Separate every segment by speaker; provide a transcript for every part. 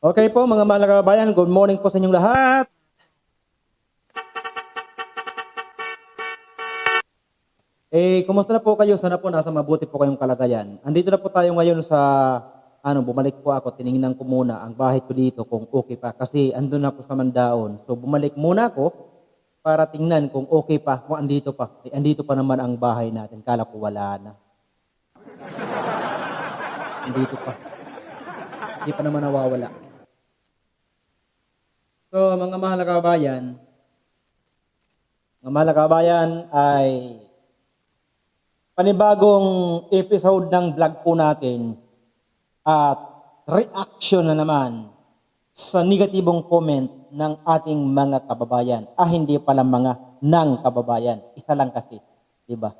Speaker 1: Okay po mga mahal na kababayan, good morning po sa inyong lahat. Eh, kumusta na po kayo? Sana po nasa mabuti po kayong kalagayan. Andito na po tayo ngayon sa, ano, bumalik po ako, tinignan ko muna ang bahay ko dito kung okay pa. Kasi andun ako sa Mandaon. So bumalik muna ako para tingnan kung okay pa, kung andito pa. Eh, andito pa naman ang bahay natin. Kala ko wala na. Andito pa. Hindi pa naman nawawala. So, mga mahal na kababayan, mga mahal na kababayan ay panibagong episode ng vlog po natin at reaction na naman sa negatibong comment ng ating mga kababayan. Ah, hindi pala mga ng kababayan. Isa lang kasi. Di ba?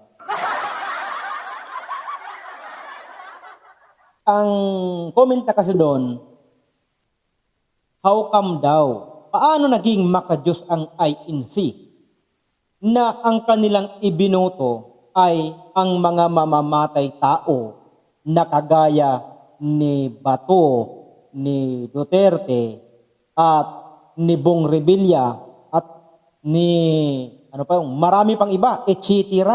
Speaker 1: Ang comment na kasi doon, how come daw? Paano naging makajos ang INC na ang kanilang ibinoto ay ang mga mamamatay tao na kagaya ni Bato, ni Duterte, at ni Bong Revilla, at ni, ano pa yung, marami pang iba, etc.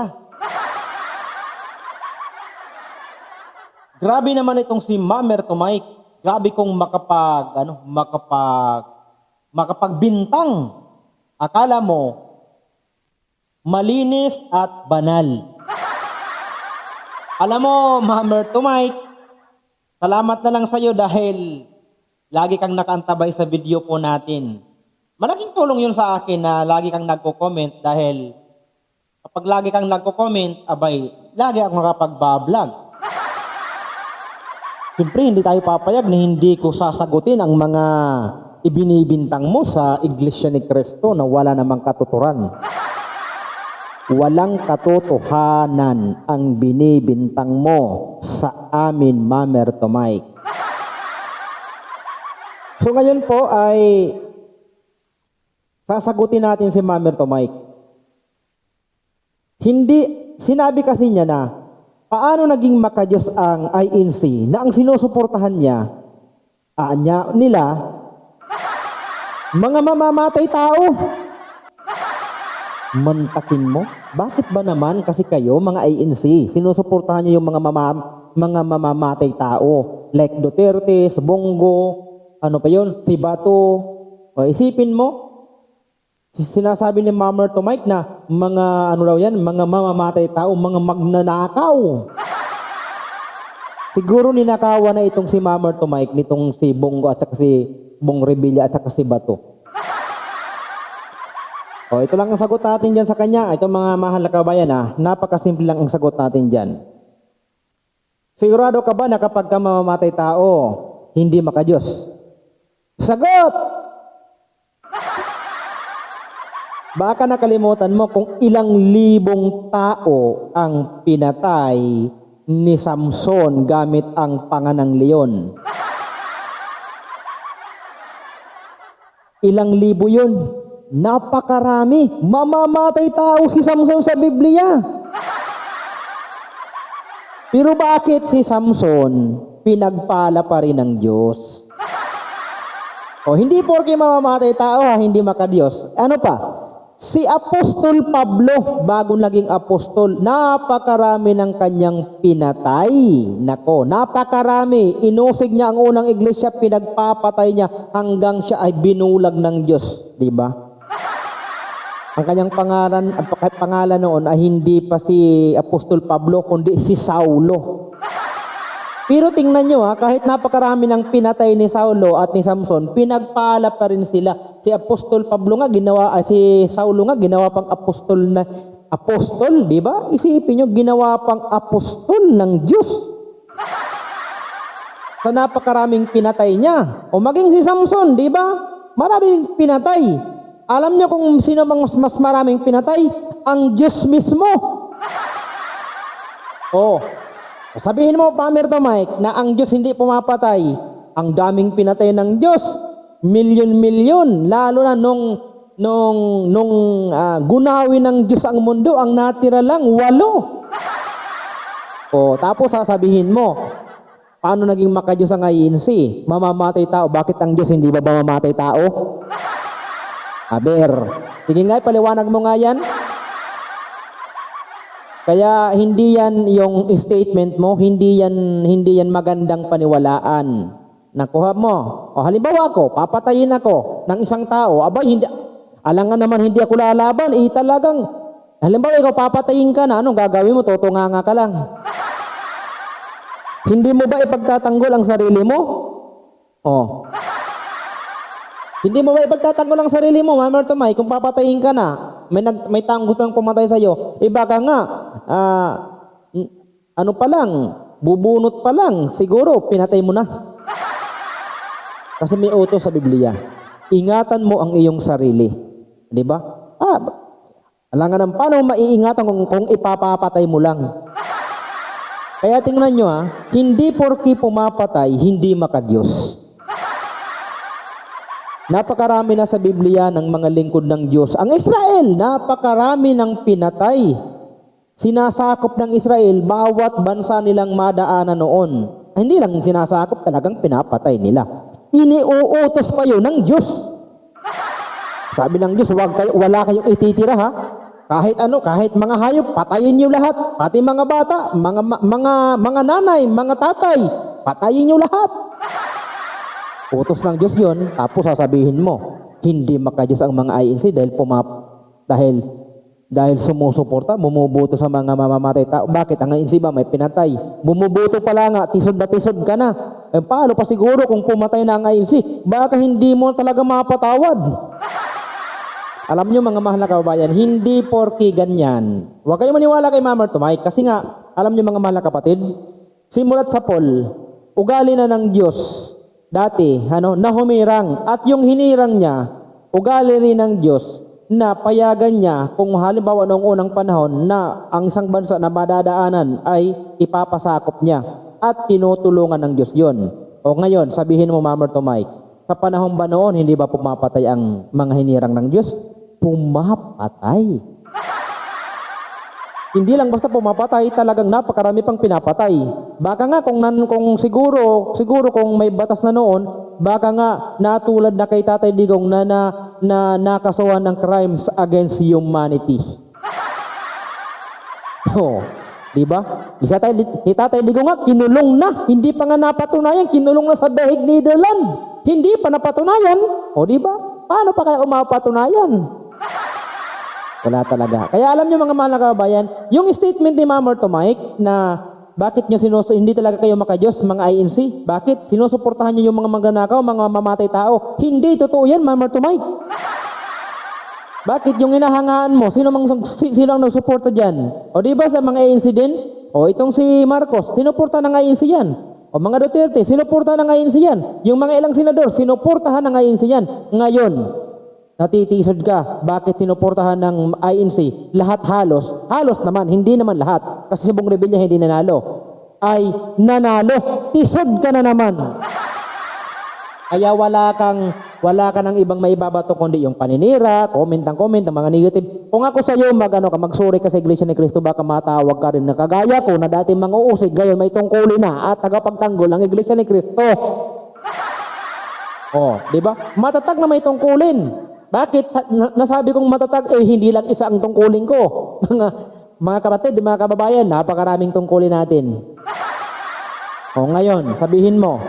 Speaker 1: Grabe naman itong si Mamer Mike. Grabe kong makapag, ano, makapag, makapagbintang. Akala mo, malinis at banal. Alam mo, Mamer to Mike, salamat na lang sa'yo dahil lagi kang nakaantabay sa video po natin. Malaking tulong yun sa akin na lagi kang nagko-comment dahil kapag lagi kang nagko-comment, abay, lagi akong nakapag-vlog. Siyempre, hindi tayo papayag na hindi ko sasagutin ang mga ibinibintang mo sa Iglesia ni Cristo na wala namang katuturan. Walang katotohanan ang binibintang mo sa amin, Mamer to Mike. So ngayon po ay sasagutin natin si Mamer to Mike. Hindi, sinabi kasi niya na paano naging makajos ang INC na ang sinusuportahan niya, anya nila, mga mamamatay tao. Mantakin mo? Bakit ba naman kasi kayo mga ANC, sinusuportahan niyo yung mga mama, mga mamamatay tao like Duterte, Bongo, ano pa yun, si Bato. O, isipin mo, si- sinasabi ni Mamer to Mike na mga ano raw yan, mga mamamatay tao, mga magnanakaw. Siguro ninakawan na itong si Mamer to Mike nitong si Bongo at saka si Bong Revilla at saka si Bato. O, ito lang ang sagot natin dyan sa kanya. Ito mga mahal na kabayan ha. Napakasimple lang ang sagot natin dyan. Sigurado ka ba na kapag ka mamamatay tao, hindi makajos? Sagot! Baka nakalimutan mo kung ilang libong tao ang pinatay ni Samson gamit ang panganang leon. Ilang libo yun? Napakarami. Mamamatay tao si Samson sa Biblia. Pero bakit si Samson pinagpala pa rin ng Diyos? O hindi porke mamamatay tao ha, hindi makadiyos. Ano pa? Si Apostol Pablo, bago naging apostol, napakarami ng kanyang pinatay. Nako, napakarami. Inusig niya ang unang iglesia, pinagpapatay niya hanggang siya ay binulag ng Diyos. Di ba? Ang kanyang pangalan, ang pa- pangalan noon ay hindi pa si Apostol Pablo, kundi si Saulo. Pero tingnan nyo ha, kahit napakarami ng pinatay ni Saulo at ni Samson, pinagpala pa rin sila. Si Apostol Pablo nga ginawa, ah, si Saulo nga ginawa pang apostol na apostol, di ba? Isipin nyo, ginawa pang apostol ng Diyos. Sa napakaraming pinatay niya. O maging si Samson, di ba? Maraming pinatay. Alam niyo kung sino bang mas, mas maraming pinatay? Ang Diyos mismo. Oh, sabihin mo, Pamer to Mike, na ang Diyos hindi pumapatay. Ang daming pinatay ng Diyos. Milyon-milyon. Lalo na nung, nung, nung ah, gunawin ng Diyos ang mundo, ang natira lang, walo. O, tapos sasabihin mo, Paano naging makadiyos ang INC? Mamamatay tao. Bakit ang Diyos hindi ba mamamatay tao? Aber. Sige nga, paliwanag mo nga yan. Kaya hindi yan yung statement mo, hindi yan hindi yan magandang paniwalaan. Nakuha mo. O halimbawa ako, papatayin ako ng isang tao. Aba, hindi alangan naman hindi ako lalaban, eh talagang halimbawa ikaw papatayin ka na, anong gagawin mo? Tutunganga ka lang. Hindi mo ba ipagtatanggol ang sarili mo? Oh. Hindi mo ba ipagtatanggol ang sarili mo, Mama Tomay, kung papatayin ka na, may, nag, may taong gusto nang pumatay sa'yo, eh baka nga, ah, n- ano pa lang, bubunot pa lang, siguro, pinatay mo na. Kasi may utos sa Biblia. Ingatan mo ang iyong sarili. Di ba? Ah, alangan ng paano maiingatan kung, kung ipapapatay mo lang. Kaya tingnan nyo ha, hindi porki pumapatay, hindi makadiyos. Napakarami na sa Biblia ng mga lingkod ng Diyos. Ang Israel, napakarami ng pinatay. Sinasakop ng Israel bawat bansa nilang madaanan noon. Ay, Hindi lang sinasakop, talagang pinapatay nila. Iniuutos pa yun ng Diyos. Sabi ng Diyos, wag kayo, wala kayong ititira ha. Kahit ano, kahit mga hayop, patayin niyo lahat. Pati mga bata, mga mga mga nanay, mga tatay, patayin niyo lahat. Utos ng Diyos yon, tapos sasabihin mo, hindi makadiyos ang mga INC dahil pumap, dahil dahil sumusuporta, bumubuto sa mga mamamatay tao. Bakit? Ang INC ba may pinatay? Bumubuto pala nga, tisod na tisod ka na. Eh, paano pa siguro kung pumatay na ang INC? Baka hindi mo talaga mapatawad. Alam nyo mga mahal na kababayan, hindi porky ganyan. Huwag kayong maniwala kay Mama Tumay kasi nga, alam nyo mga mahal na kapatid, simulat sa Paul, ugali na ng Diyos dati, ano, na humirang at yung hinirang niya, ugali rin ng Diyos na payagan niya kung halimbawa noong unang panahon na ang isang bansa na madadaanan ay ipapasakop niya at tinutulungan ng Diyos yon. O ngayon, sabihin mo Mama Tumay, sa panahon ba noon, hindi ba pumapatay ang mga hinirang ng Diyos? Pumapatay. Hindi lang basta pumapatay, talagang napakarami pang pinapatay. Baka nga kung, nan, kung siguro, siguro kung may batas na noon, baka nga natulad na kay Tatay Digong na, na, na nakasuhan ng crimes against humanity. Oh, di ba? Si Tatay, si Tatay Digong nga, kinulong na. Hindi pa nga napatunayan, kinulong na sa Dahig, Netherlands. Hindi pa napatunayan. O di ba? Paano pa kaya kung mapatunayan? Wala talaga. Kaya alam niyo mga mahal na kababayan, yung statement ni Mama to Mike na bakit niyo sinuso hindi talaga kayo makadiyos mga INC? Bakit? Sinusuportahan niyo yung mga magnanakaw, mga mamatay tao. Hindi totoo yan, Mama to Mike. Bakit yung inahangaan mo? Sino mang si- sino ang nagsuporta diyan? O di ba sa mga ANC din? O itong si Marcos, sinuporta ng ANC yan. O mga Duterte, sinuporta ng ANC yan. Yung mga ilang senador, sinuportahan ng ANC yan. Ngayon, natitisod ka. Bakit sinuportahan ng INC? Lahat halos, halos naman, hindi naman lahat. Kasi si Bong Revilla hindi nanalo. Ay nanalo. Tisod ka na naman. Kaya wala kang wala ka ng ibang maibabato kundi yung paninira, comment ng comment, ng mga negative. Kung ako sa iyo magano ka magsuri ka sa Iglesia ni Cristo baka matawag ka rin na kagaya ko na dati mga uusig ngayon may tungkulin na at tagapagtanggol ang Iglesia ni Cristo. Oh, di ba? Matatag na may tungkulin. Bakit Sa- na- nasabi kong matatag eh hindi lang isa ang tungkulin ko. Mga mga kapatid, mga kababayan, napakaraming tungkulin natin. O ngayon, sabihin mo,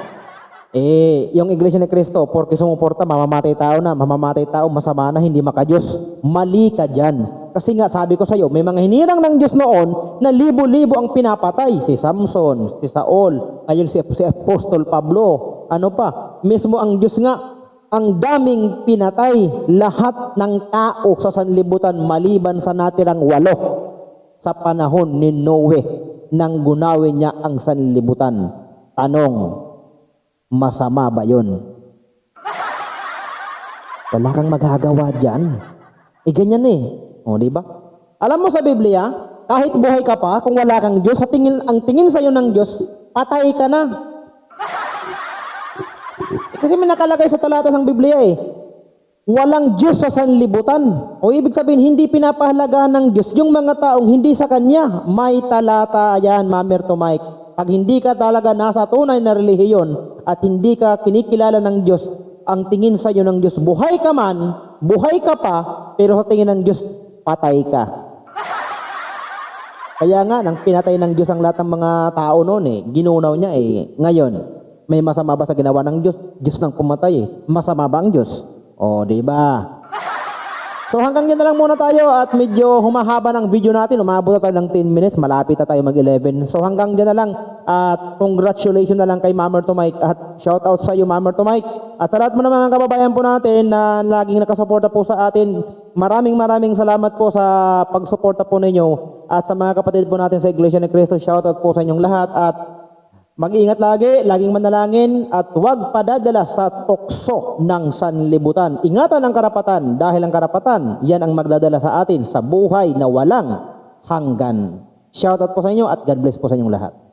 Speaker 1: eh, yung Iglesia ni Cristo, porke sumuporta, mamamatay tao na, mamamatay tao, masama na, hindi makadiyos. Mali ka dyan. Kasi nga, sabi ko sa'yo, may mga hinirang ng Diyos noon na libo-libo ang pinapatay. Si Samson, si Saul, ngayon si, si Apostol Pablo. Ano pa? Mismo ang Diyos nga, ang daming pinatay lahat ng tao sa sanlibutan maliban sa natirang walo sa panahon ni Noe nang gunawin niya ang sanlibutan. Tanong, masama ba yun? Wala kang magagawa dyan. Eh, ganyan eh. O, di ba? Alam mo sa Biblia, kahit buhay ka pa, kung wala kang Diyos, sa tingin, ang tingin sa'yo ng Diyos, patay ka na. Kasi may nakalagay sa talata ng Biblia eh. Walang Diyos sa sanlibutan. O ibig sabihin, hindi pinapahalagahan ng Diyos yung mga taong hindi sa Kanya. May talata yan, Mamer to Mike. Pag hindi ka talaga nasa tunay na relihiyon at hindi ka kinikilala ng Diyos, ang tingin sa iyo ng Diyos, buhay ka man, buhay ka pa, pero sa tingin ng Diyos, patay ka. Kaya nga, nang pinatay ng Diyos ang lahat ng mga tao noon eh, ginunaw niya eh. Ngayon, may masama ba sa ginawa ng Diyos? Diyos nang pumatay eh. Masama ba ang Diyos? O, di ba? So hanggang dyan na lang muna tayo at medyo humahaba ng video natin. Umabot na tayo ng 10 minutes. Malapit na tayo mag-11. So hanggang dyan na lang at congratulations na lang kay Mamer to Mike at shout out sa iyo Mamer to Mike. At sa lahat mo ng mga kababayan po natin na laging nakasuporta po sa atin, maraming maraming salamat po sa pagsuporta po ninyo at sa mga kapatid po natin sa Iglesia ni Cristo. Shout out po sa inyong lahat at Mag-ingat lagi, laging manalangin at huwag padadala sa tukso ng sanlibutan. Ingatan ang karapatan dahil ang karapatan, yan ang magdadala sa atin sa buhay na walang hanggan. Shoutout po sa inyo at God bless po sa inyong lahat.